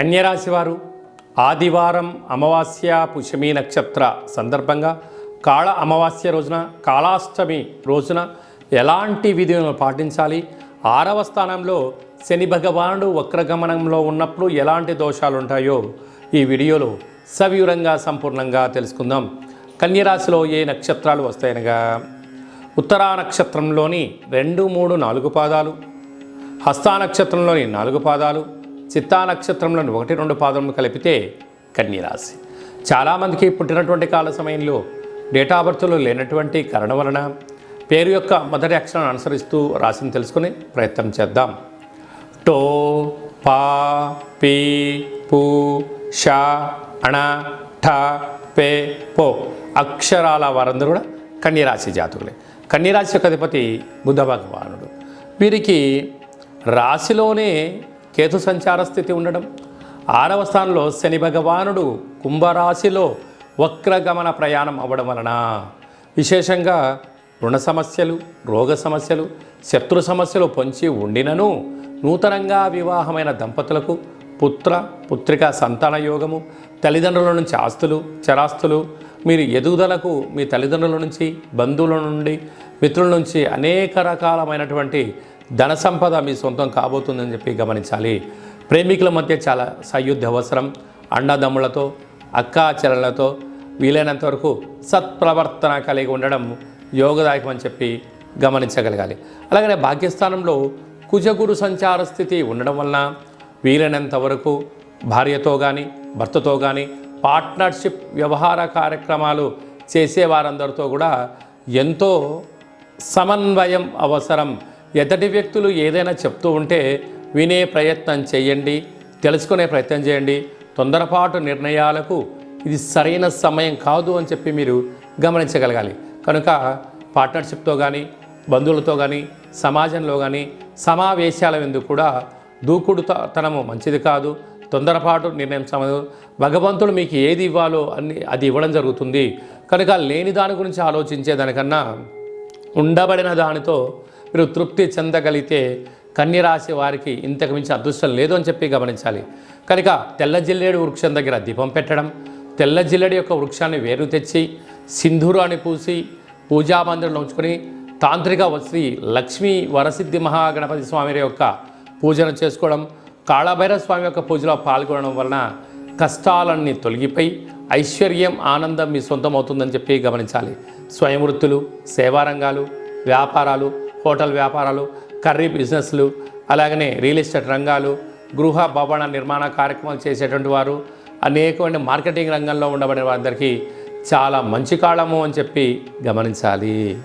కన్యరాశి వారు ఆదివారం అమావాస్య పుషమి నక్షత్ర సందర్భంగా కాళ అమావాస్య రోజున కాళాష్టమి రోజున ఎలాంటి విధులను పాటించాలి? ఆరవ స్థానంలో శని భగవానుడు వక్రగమనంలో ఉన్నప్పుడు ఎలాంటి దోషాలు ఉంటాయో ఈ వీడియోలో సవివరంగా సంపూర్ణంగా తెలుసుకుందాం. కన్యరాశిలో ఏ నక్షత్రాలు వస్తాయనగా? ఉత్తరా నక్షత్రంలోని రెండు మూడు నాలుగు పాదాలు హస్తా నక్షత్రంలోని నాలుగు పాదాలు చిత్తా నక్షత్రంలోని ఒకటి రెండు పాదములు కలిపితే కన్యరాశి. చాలామందికి పుట్టినటువంటి కాల సమయంలో డేటా బర్త్లో లేనటువంటి కారణం వలన పేరు యొక్క మొదటి అక్షరాన్ని అనుసరిస్తూ రాశిని తెలుసుకునే ప్రయత్నం చేద్దాం. టో పా పీ పూ షా అణ ఠ పే పో అక్షరాల వారందరూ కూడా కన్యరాశి జాతకులే. కన్యరాశి యొక్క అధిపతి బుధ భగవానుడు. వీరికి రాశిలోనే కేతు సంచార స్థితి ఉండడం. ఆరవ స్థానంలో శని భగవానుడు కుంభరాశిలో వక్రగమన ప్రయాణం అవ్వడం వలన విశేషంగా రుణ సమస్యలు రోగ సమస్యలు శత్రు సమస్యలు పొంచి ఉండినను నూతనంగా వివాహమైన దంపతులకు పుత్ర పుత్రిక సంతాన యోగము తల్లిదండ్రుల నుంచి ఆస్తులు చరాస్తులు మీరు ఎదుగుదలకు మీ తల్లిదండ్రుల నుంచి బంధువుల నుండి మిత్రుల నుంచి అనేక రకాలమైనటువంటి ధన సంపద మీ సొంతం కాబోతుందని చెప్పి గమనించాలి. ప్రేమికుల మధ్య చాలా సయుద్ధ అవసరం. అన్నదమ్ములతో అక్కాచరణలతో వీలైనంత వరకు సత్ప్రవర్తన కలిగి ఉండడం యోగదాయకం అని చెప్పి గమనించగలగాలి. అలాగనే భాగ్యస్థానంలో కుజగురు సంచార స్థితి ఉండడం వలన వీలైనంత వరకు భార్యతో కానీ భర్తతో కానీ పార్ట్నర్షిప్ వ్యవహార కార్యక్రమాలు చేసే వారందరితో కూడా ఎంతో సమన్వయం అవసరం ఎదటి వ్యక్తులు ఏదైనా చెప్తూ ఉంటే వినే ప్రయత్నం చేయండి తెలుసుకునే ప్రయత్నం చేయండి. తొందరపాటు నిర్ణయాలకు ఇది సరైన సమయం కాదు అని చెప్పి మీరు గమనించగలగాలి. కనుక పార్ట్నర్షిప్తో కానీ బంధువులతో కానీ సమాజంలో కానీ సమావేశాల ఎందుకు కూడా దూకుడు తనము మంచిది కాదు. తొందరపాటు నిర్ణయం సమయం భగవంతుడు మీకు ఏది ఇవ్వాలో అన్ని అది ఇవ్వడం జరుగుతుంది. కనుక లేని దాని గురించి ఆలోచించే దానికన్నా ఉండబడిన దానితో మీరు తృప్తి చెందగలిగితే కన్యరాశి వారికి ఇంతకు మించి అదృష్టం లేదు అని చెప్పి గమనించాలి. కనుక తెల్ల జిల్లేడు వృక్షం దగ్గర దీపం పెట్టడం తెల్ల జిల్లెడి యొక్క వృక్షాన్ని వేరు తెచ్చి సింధూరాన్ని పూసి పూజామందిరంలో ఉంచుకొని తాంత్రిక శ్రీ లక్ష్మీ వరసిద్ధి మహాగణపతి స్వామి యొక్క పూజను చేసుకోవడం కాళభైరవ స్వామి యొక్క పూజలో పాల్గొనడం వలన కష్టాలన్నీ తొలగిపోయి ఐశ్వర్యం ఆనందం మీ సొంతం అవుతుందని చెప్పి గమనించాలి. స్వయం వృత్తులు సేవారంగాలు వ్యాపారాలు హోటల్ వ్యాపారాలు కర్రీ బిజినెస్లు అలాగనే రియల్ ఎస్టేట్ రంగాలు గృహ భవన నిర్మాణ కార్యక్రమాలు చేసేటువంటి వారు అనేకమైన మార్కెటింగ్ రంగంలో ఉండబడే వారందరికీ చాలా మంచి కాలము అని చెప్పి గమనించాలి.